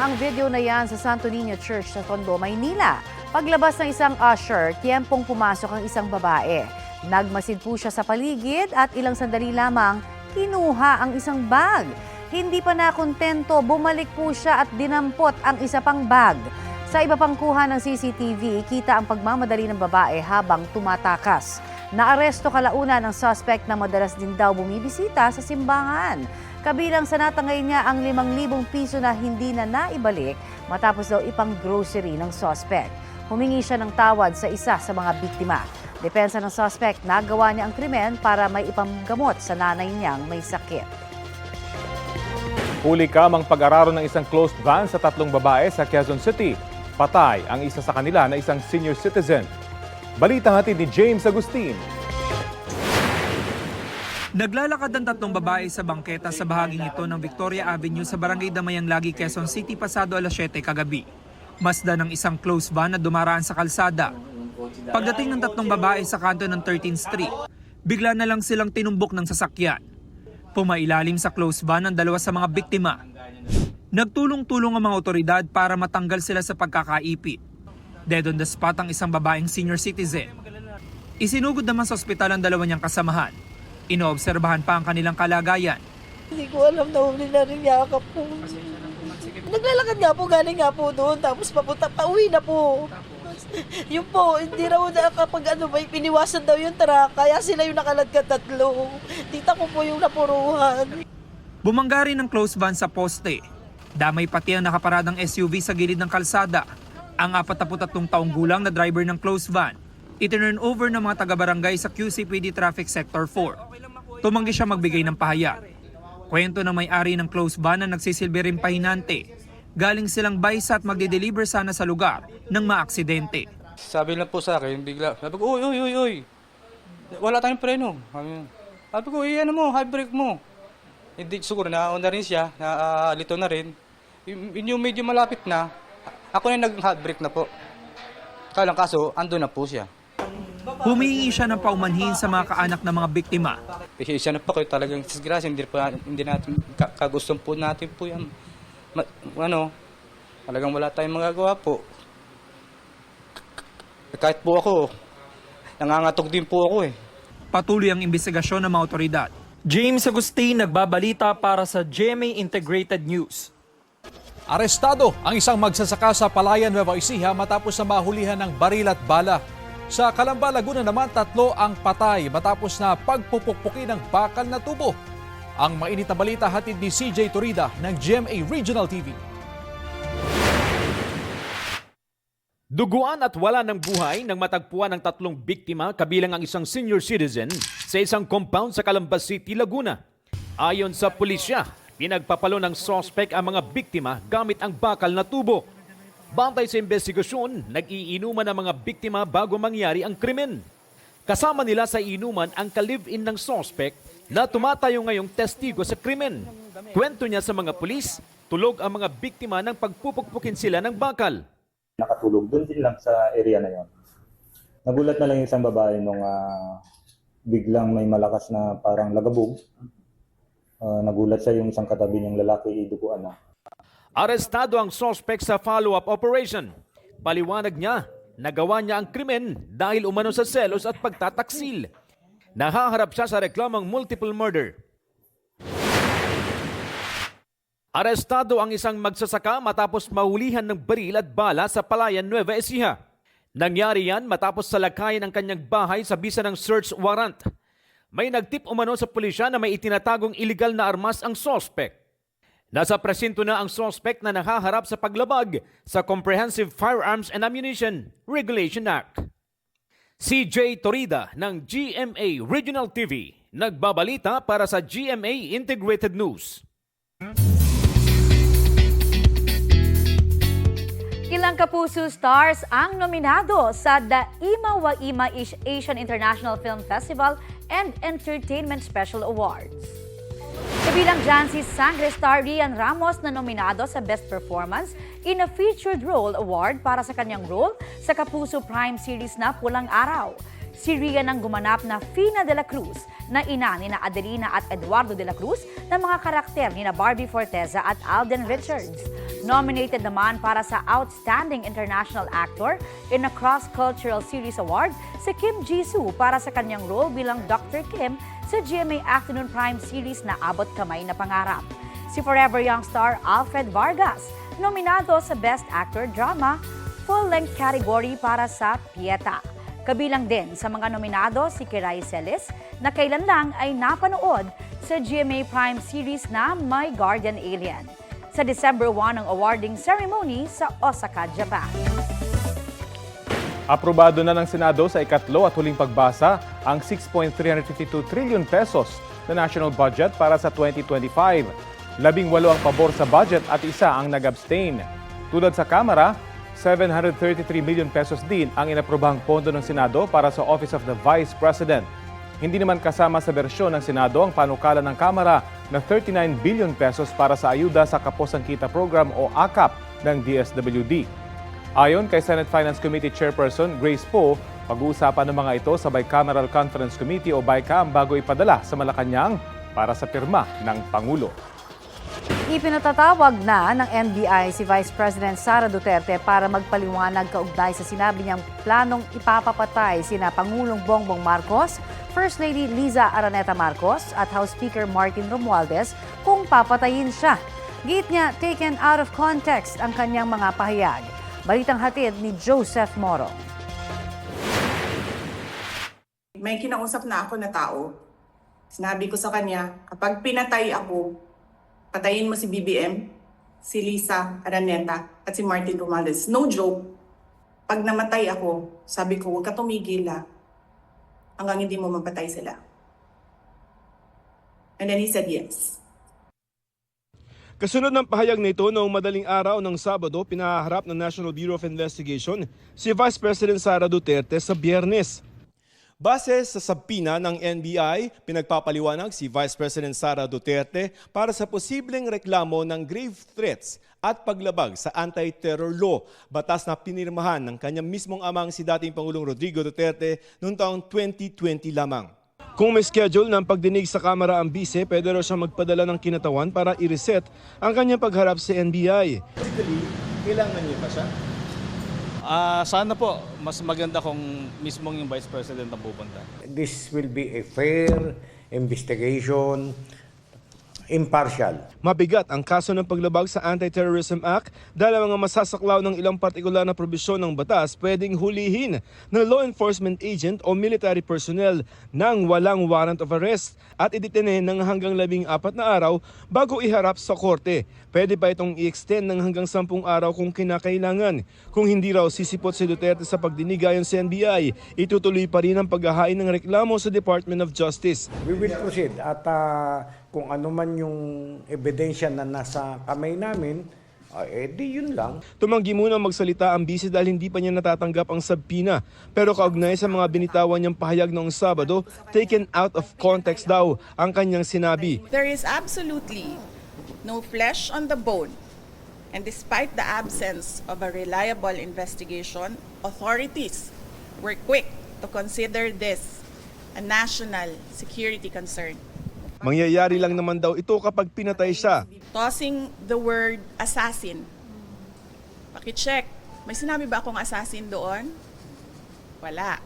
ang video na yan sa Santo Niño Church sa Tondo, Maynila. Paglabas ng isang usher, tiyempong pumasok ang isang babae. Nagmasid po siya sa paligid at ilang sandali lamang kinuha ang isang bag. Hindi pa nakontento, bumalik po siya at dinampot ang isa pang bag. Sa iba pang kuha ng CCTV, kita ang pagmamadali ng babae habang tumatakas. Naaresto kalauna ng suspect na madalas din daw bumibisita sa simbahan. Kabilang sa natangay niya ang 5,000 piso na hindi na naibalik matapos daw ipang grocery ng suspect. Humingi siya ng tawad sa isa sa mga biktima. Depensa ng suspect, nagawa niya ang krimen para may ipamgamot sa nanay niyang may sakit. Huli kamang pag-araro ng isang closed van sa tatlong babae sa Quezon City. Patay ang isa sa kanila na isang senior citizen. Balita hatid ni James Agustin. Naglalakad ang tatlong babae sa bangketa sa bahaging ito ng Victoria Avenue sa Barangay Damayang Lagi, Quezon City pasado alas 7 kagabi. Masda ng isang close van na dumaraan sa kalsada. Pagdating ng tatlong babae sa kanto ng 13th Street, bigla na lang silang tinumbok ng sasakyan. Pumailalim sa close van ang dalawa sa mga biktima. Nagtulong-tulong ang mga otoridad para matanggal sila sa pagkakaipit. Dead on the spot ang isang babaeng senior citizen. Isinugod naman sa ospital ang dalawa niyang kasamahan. Inoobserbahan pa ang kanilang kalagayan. Hindi ko alam na huli na rin yakap po. Naglalakad nga po, galing nga po doon, tapos papunta, pauwi na po. Yun po, hindi raw na kapag ano ba, piniwasan daw yung truck, kaya sila yung nakaladkad tatlo. Tita ko po yung napuruhan. Bumangga rin ng close van sa poste. Damay pati ang nakaparadang SUV sa gilid ng kalsada. Ang 43 taong gulang na driver ng close van, itinurn over ng mga taga-barangay sa QCPD Traffic Sector 4. Tumanggi siya magbigay ng pahayag. Kwento ng may-ari ng close van na nagsisilbi rin pahinante. Galing silang baysa at magde-deliver sana sa lugar ng maaksidente. Sabi lang po sa akin, bigla, sabi ko, uy, uy, uy, uy, wala tayong preno. Sabi, ko, eh, ano mo, high brake mo. Hindi, siguro nauna rin siya, na lito na rin. Yung, medyo malapit na, ako na nag-hot brake na po. Kaya lang kaso, ando na po siya. Humingi siya ng paumanhin sa mga kaanak ng mga biktima. Siya na po kayo talagang disgrasya, hindi, pa, hindi natin, ka, kagustong po natin po yan. Ma, ano, talagang wala tayong magagawa po. Kahit po ako, nangangatog din po ako eh. Patuloy ang investigasyon ng mga otoridad. James Agustin nagbabalita para sa GMA Integrated News. Arestado ang isang magsasaka sa Palayan, Nueva Ecija matapos na mahulihan ng baril at bala. Sa Calamba, Laguna naman tatlo ang patay matapos na pagpupukpukin ng bakal na tubo. Ang mainit na balita hatid ni CJ Torida ng GMA Regional TV. Duguan at wala ng buhay nang matagpuan ng tatlong biktima kabilang ang isang senior citizen sa isang compound sa Calambas City, Laguna. Ayon sa pulisya, pinagpapalo ng sospek ang mga biktima gamit ang bakal na tubo. Bantay sa investigasyon, nag-iinuman ang mga biktima bago mangyari ang krimen. Kasama nila sa inuman ang ka-live-in ng sospek na tumatayo ngayong testigo sa krimen. Kwento niya sa mga pulis, tulog ang mga biktima ng pagpupukpukin sila ng bakal. nakatulog doon din lang sa area na yon. Nagulat na lang isang babae nung ah, biglang may malakas na parang lagabog. Ah, nagulat siya yung isang katabi niyang lalaki iduguan na. Arestado ang suspect sa follow-up operation. Paliwanag niya, nagawa niya ang krimen dahil umano sa selos at pagtataksil. Nahaharap siya sa reklamang multiple murder. Arestado ang isang magsasaka matapos mahulihan ng baril at bala sa Palayan, Nueva Ecija. Nangyari yan matapos salakayin ang kanyang bahay sa bisa ng search warrant. May nagtip umano sa pulisya na may itinatagong iligal na armas ang suspect. Nasa presinto na ang suspect na nakaharap sa paglabag sa Comprehensive Firearms and Ammunition Regulation Act. CJ Torida ng GMA Regional TV nagbabalita para sa GMA Integrated News. Ilang kapuso stars ang nominado sa The Ima wa Ima Ish- Asian International Film Festival and Entertainment Special Awards. Kabilang dyan si Sangre star Rian Ramos na nominado sa Best Performance in a Featured Role Award para sa kanyang role sa Kapuso Prime series na Pulang Araw. Si Rian ang gumanap na Fina de la Cruz na ina ni na Adelina at Eduardo de la Cruz na mga karakter ni na Barbie Forteza at Alden Richards. Nominated naman para sa Outstanding International Actor in a Cross-Cultural Series Award si Kim Jisoo para sa kanyang role bilang Dr. Kim sa GMA Afternoon Prime Series na Abot Kamay na Pangarap. Si Forever Young star Alfred Vargas, nominado sa Best Actor Drama, full-length category para sa Pieta. Kabilang din sa mga nominado si Kiray Celis na kailan lang ay napanood sa GMA Prime series na My Guardian Alien. Sa December 1 ang awarding ceremony sa Osaka, Japan. Aprobado na ng Senado sa ikatlo at huling pagbasa ang 6.352 trillion pesos na national budget para sa 2025. Labing walo ang pabor sa budget at isa ang nag-abstain. Tulad sa Kamara, 733 million pesos din ang inaprobahang pondo ng Senado para sa Office of the Vice President. Hindi naman kasama sa bersyon ng Senado ang panukala ng Kamara na 39 billion pesos para sa ayuda sa Kaposang Kita Program o AKAP ng DSWD. Ayon kay Senate Finance Committee Chairperson Grace Poe, pag-uusapan ng mga ito sa Bicameral Conference Committee o BICAM bago ipadala sa Malacanang para sa pirma ng Pangulo. Ipinatatawag na ng NBI si Vice President Sara Duterte para magpaliwanag kaugnay sa sinabi niyang planong ipapapatay sina Pangulong Bongbong Marcos, First Lady Liza Araneta Marcos at House Speaker Martin Romualdez kung papatayin siya. Git niya, taken out of context ang kanyang mga pahayag. Balitang hatid ni Joseph Moro. May kinausap na ako na tao. Sinabi ko sa kanya, kapag pinatay ako, patayin mo si BBM, si Lisa Araneta, at si Martin Romualdez. No joke. Pag namatay ako, sabi ko, huwag ka tumigil ah, hanggang hindi mo mapatay sila. And then he said yes. Kasunod ng pahayag nito noong madaling araw ng Sabado, pinaharap ng National Bureau of Investigation si Vice President Sara Duterte sa biyernes. Base sa sabpina ng NBI, pinagpapaliwanag si Vice President Sara Duterte para sa posibleng reklamo ng grave threats at paglabag sa anti-terror law, batas na pinirmahan ng kanyang mismong amang si dating Pangulong Rodrigo Duterte noong taong 2020 lamang. Kung may schedule ng pagdinig sa Kamara ang bise, pwede raw siyang magpadala ng kinatawan para i-reset ang kanyang pagharap sa NBI. kailangan niyo pa siya? Ah, sana po mas maganda kung mismong yung Vice President ang pupunta. This will be a fair investigation, impartial. Mabigat ang kaso ng paglabag sa Anti-Terrorism Act dahil ang mga masasaklaw ng ilang partikular na probisyon ng batas pwedeng hulihin ng law enforcement agent o military personnel nang walang warrant of arrest at idetene ng hanggang labing apat na araw bago iharap sa korte. Pwede pa itong i-extend ng hanggang sampung araw kung kinakailangan. Kung hindi raw sisipot si Duterte sa pagdinig ayon sa NBI, itutuloy pa rin ang paghahain ng reklamo sa Department of Justice. We will proceed at ah, kung ano man yung ebidensya na nasa kamay namin, ah, eh di yun lang. Tumanggi muna magsalita ang bisi dahil hindi pa niya natatanggap ang sabpina. Pero kaugnay sa mga binitawan niyang pahayag noong Sabado, taken out of context daw ang kanyang sinabi. There is absolutely no flesh on the bone. And despite the absence of a reliable investigation, authorities were quick to consider this a national security concern. Mangyayari lang naman daw ito kapag pinatay siya. Tossing the word assassin. Pakicheck. May sinabi ba akong assassin doon? Wala.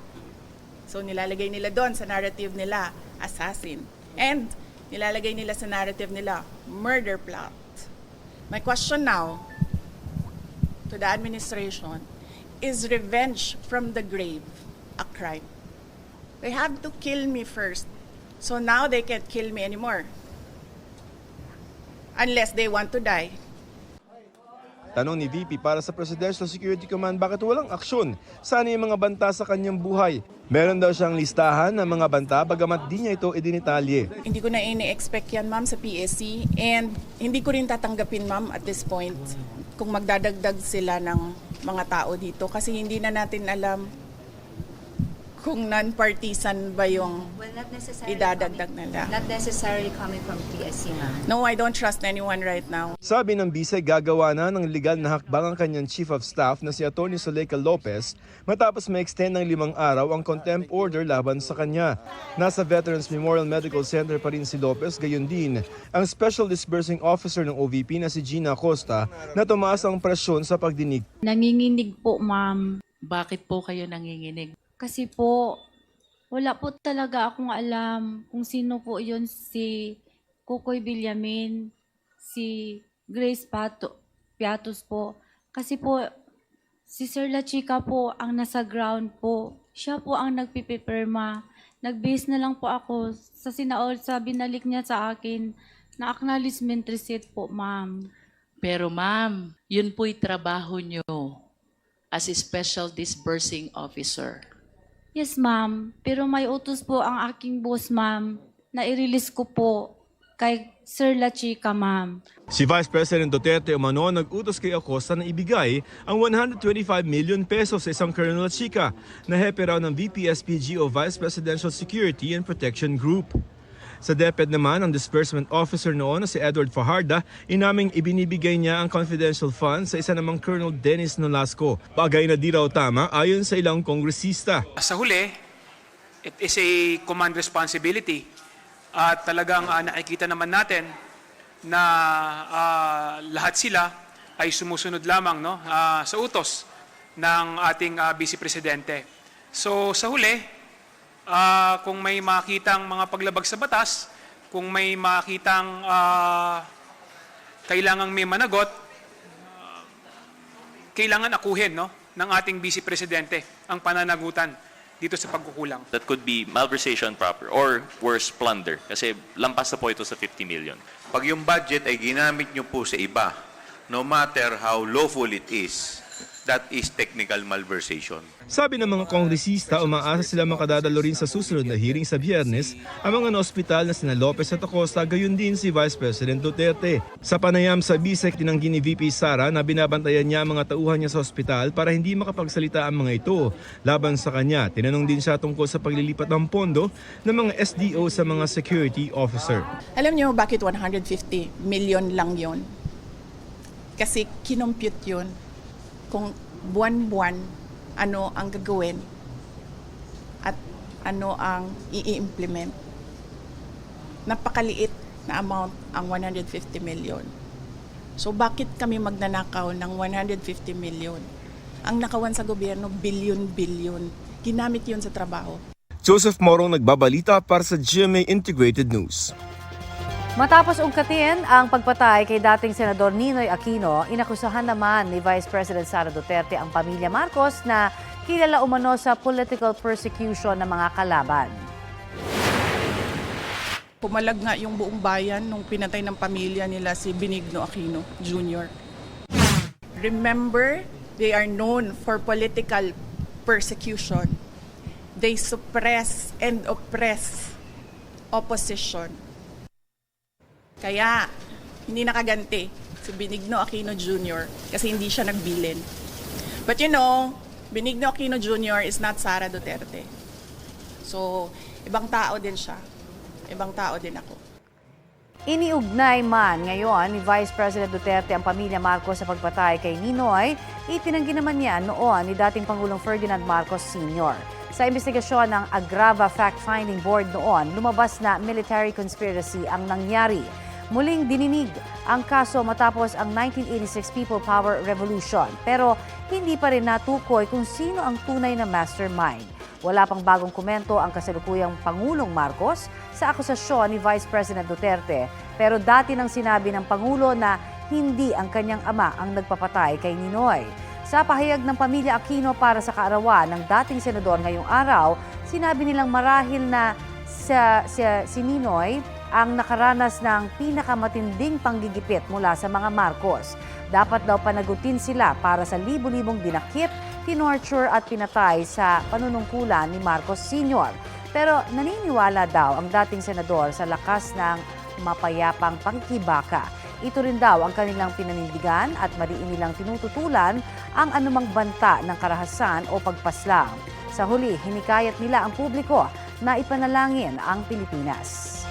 So nilalagay nila doon sa narrative nila, assassin. And nilalagay nila sa narrative nila, murder plot. My question now to the administration, is revenge from the grave a crime? They have to kill me first. So now they can't kill me anymore. Unless they want to die. Tanong ni VP para sa Presidential Security Command bakit walang aksyon? Sana yung mga banta sa kanyang buhay? Meron daw siyang listahan ng mga banta bagamat di niya ito idinitalye. Hindi ko na ini-expect yan, ma'am, sa PSC. And hindi ko rin tatanggapin, ma'am, at this point, kung magdadagdag sila ng mga tao dito. Kasi hindi na natin alam Kung non-partisan ba yung Well, not necessarily idadagdag coming, nila. not necessarily coming from PSC, ma'am. No, I don't trust anyone right now. Sabi ng bise, gagawa na ng legal na hakbang ang kanyang chief of staff na si Atty. Zuleika Lopez matapos ma-extend ng limang araw ang contempt order laban sa kanya. Nasa Veterans Memorial Medical Center pa rin si Lopez, gayon din ang Special Disbursing Officer ng OVP na si Gina Acosta na tumaas ang presyon sa pagdinig. Nanginginig po, ma'am. Bakit po kayo nanginginig? Kasi po, wala po talaga akong alam kung sino po yun si Kukoy Villamin, si Grace Pato, Piatos po. Kasi po, si Sir La Chica po ang nasa ground po. Siya po ang nagpipipirma. Nag-base na lang po ako sa sinaol sa binalik niya sa akin na acknowledgement receipt po, ma'am. Pero ma'am, yun po'y trabaho nyo as a special disbursing officer. Yes, ma'am. Pero may utos po ang aking boss, ma'am, na i-release ko po kay Sir La Chica, ma'am. Si Vice President Duterte umano nag-utos kay Acosta na ibigay ang 125 million pesos sa isang Colonel Chica na hepe raw ng VPSPG o Vice Presidential Security and Protection Group. Sa DepEd naman, ang disbursement officer noon na si Edward Fajarda, inaming ibinibigay niya ang confidential funds sa isa namang Colonel Dennis Nolasco. Bagay na di raw tama ayon sa ilang kongresista. Sa huli, it is a command responsibility. At talagang ah, nakikita naman natin na ah, lahat sila ay sumusunod lamang no, ah, sa utos ng ating ah, Vice Presidente. So sa huli, ah, kung may makitang mga paglabag sa batas, kung may makitang ah, kailangang may managot, ah, kailangan akuhin no, ng ating Vice Presidente ang pananagutan dito sa pagkukulang. That could be malversation proper or worse, plunder. Kasi lampas na po ito sa 50 million. Pag yung budget ay ginamit nyo po sa iba, no matter how lawful it is, that is technical malversation. Sabi ng mga kongresista, umaasa sila makadadalo rin sa susunod na hearing sa biyernes ang mga na-ospital na sina Lopez at Acosta, gayon din si Vice President Duterte. Sa panayam sa BISEC, tinanggi ni VP Sara na binabantayan niya ang mga tauhan niya sa ospital para hindi makapagsalita ang mga ito. Laban sa kanya, tinanong din siya tungkol sa paglilipat ng pondo ng mga SDO sa mga security officer. Alam niyo bakit 150 million lang yon? Kasi kinompute yun kung buwan-buwan ano ang gagawin at ano ang i-implement. Napakaliit na amount ang 150 million. So bakit kami magnanakaw ng 150 million? Ang nakawan sa gobyerno, billion-billion. Ginamit yun sa trabaho. Joseph Morong nagbabalita para sa GMA Integrated News. Matapos ungkatin ang pagpatay kay dating Senador Ninoy Aquino, inakusahan naman ni Vice President Sara Duterte ang pamilya Marcos na kilala umano sa political persecution ng mga kalaban. Pumalag nga yung buong bayan nung pinatay ng pamilya nila si Benigno Aquino Jr. Remember, they are known for political persecution. They suppress and oppress opposition. Kaya, hindi nakaganti si Benigno Aquino Jr. kasi hindi siya nagbilin. But you know, Benigno Aquino Jr. is not Sara Duterte. So, ibang tao din siya. Ibang tao din ako. Iniugnay man ngayon ni Vice President Duterte ang pamilya Marcos sa pagpatay kay Ninoy, itinanggi naman niya noon ni dating Pangulong Ferdinand Marcos Sr. Sa investigasyon ng Agrava Fact-Finding Board noon, lumabas na military conspiracy ang nangyari. Muling dininig ang kaso matapos ang 1986 People Power Revolution. Pero hindi pa rin natukoy kung sino ang tunay na mastermind. Wala pang bagong komento ang kasalukuyang Pangulong Marcos sa akusasyon ni Vice President Duterte. Pero dati nang sinabi ng Pangulo na hindi ang kanyang ama ang nagpapatay kay Ninoy. Sa pahayag ng pamilya Aquino para sa kaarawan ng dating senador ngayong araw, sinabi nilang marahil na sa, sa, si Ninoy ang nakaranas ng pinakamatinding panggigipit mula sa mga Marcos. Dapat daw panagutin sila para sa libu-libong dinakip, tinorture at pinatay sa panunungkulan ni Marcos Sr. Pero naniniwala daw ang dating senador sa lakas ng mapayapang pangkibaka. Ito rin daw ang kanilang pinanindigan at mariin nilang tinututulan ang anumang banta ng karahasan o pagpaslang. Sa huli, hinikayat nila ang publiko na ipanalangin ang Pilipinas.